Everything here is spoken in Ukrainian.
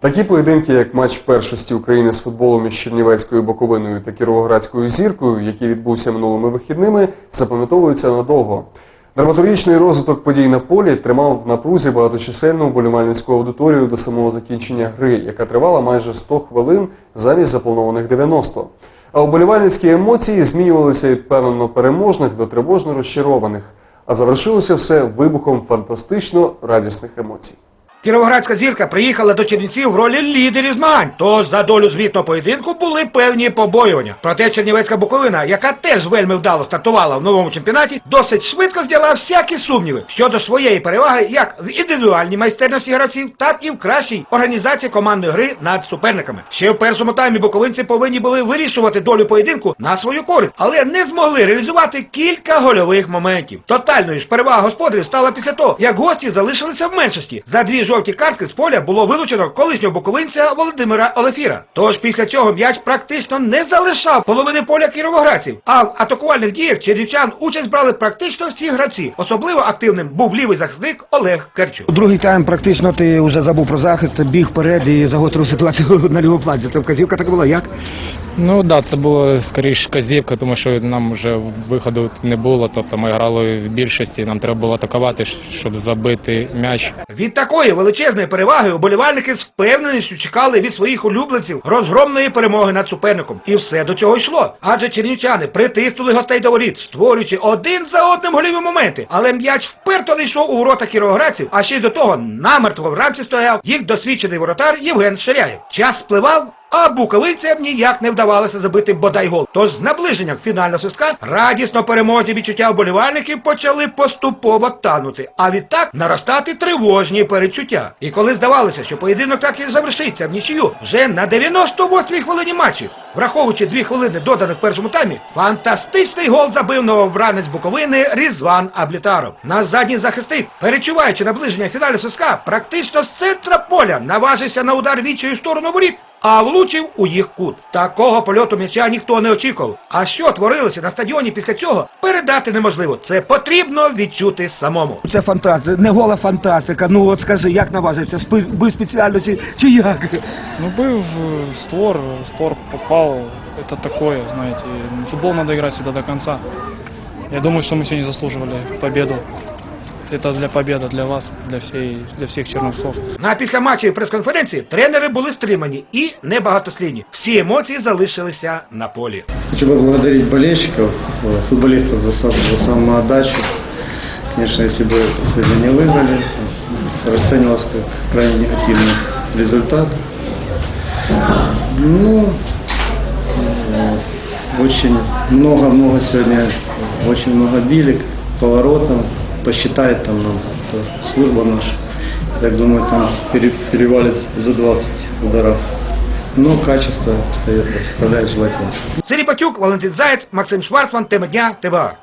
Такі поєдинки, як матч першості України з футболом із Чернівецькою Боковиною та Кіровоградською зіркою, який відбувся минулими вихідними, запам'ятовуються надовго. Драматургічний розвиток подій на полі тримав в напрузі багаточисельну вболівальницьку аудиторію до самого закінчення гри, яка тривала майже 100 хвилин замість запланованих 90. А вболівальницькі емоції змінювалися від певно переможних до тривожно розчарованих, а завершилося все вибухом фантастично радісних емоцій. Кіровоградська зірка приїхала до Чернівців в ролі лідерів змагань. Тож за долю звітного поєдинку були певні побоювання. Проте Чернівецька Буковина, яка теж вельми вдало стартувала в новому чемпіонаті, досить швидко зняла всякі сумніви щодо своєї переваги як в індивідуальній майстерності гравців, так і в кращій організації командної гри над суперниками. Ще в першому таймі буковинці повинні були вирішувати долю поєдинку на свою користь, але не змогли реалізувати кілька гольових моментів. Тотальною ж перевага господарів стала після того, як гості залишилися в меншості. За дві жовті картки з поля було вилучено колишнього буковинця Володимира Олефіра. Тож після цього м'яч практично не залишав половини поля кіровоградців. А в атакувальних діях чернівчан участь брали практично всі гравці. Особливо активним був лівий захисник Олег Керчук. У другий тайм практично ти вже забув про захист, біг вперед і загострив ситуацію на лівому фланзі. Це вказівка така була, як? Ну да, це було скоріш казівка, тому що нам вже виходу не було. Тобто ми грали в більшості, нам треба було атакувати, щоб забити м'яч. Від такої величезної переваги уболівальники з впевненістю чекали від своїх улюбленців розгромної перемоги над суперником. І все до цього йшло. Адже чернівчани притиснули гостей до воріт, створюючи один за одним голіві моменти. Але м'яч вперто не йшов у ворота кіровоградців, а ще й до того намертво в рамці стояв їх досвідчений воротар Євген Ширяєв. Час спливав. А буковицям ніяк не вдавалося забити бодай гол. Тож з наближенням фінального свистка радісно переможні відчуття вболівальників почали поступово танути, а відтак наростати тривожні перечуття. І коли здавалося, що поєдинок так і завершиться в нічию, вже на 98-й хвилині матчі, враховуючи дві хвилини доданих в першому таймі, фантастичний гол забив новобранець Буковини Різван Аблітаров. На задній захисник, перечуваючи наближення фінального свистка, практично з центра поля наважився на удар вічою сторону воріт а влучив у їх кут. Такого польоту м'яча ніхто не очікував. А що творилося на стадіоні після цього, передати неможливо. Це потрібно відчути самому. Це фантастика, не гола фантастика. Ну от скажи, як наважився? Спи- Бив спеціально чи, чи як? Ну бив е, створ, створ попав Це таке, знаєте, футбол треба грати всегда до кінця. Я думаю, що ми сьогодні заслуживали победу. Это для победы, для вас, для, всей, для всех черновцов. На післяматчевій прес-конференції тренери були стримані і небагатослівні. Всі емоції залишилися на полі. Хочу поблагодарить болельщиков, э, футболистов за, сам- за самоотдачу. Конечно, если бы это сегодня не выиграли, то расценивалось как крайне негативный результат. Ну, э, очень много-много сегодня, очень много билек, поворотов. посчитает там нам это служба наша. Я так думаю, там пере- перевалит за 20 ударов. Но качество оставляет желать. Сергій Батюк, Валентин Заяц, Максим Шварцман, тема дня, ТВА.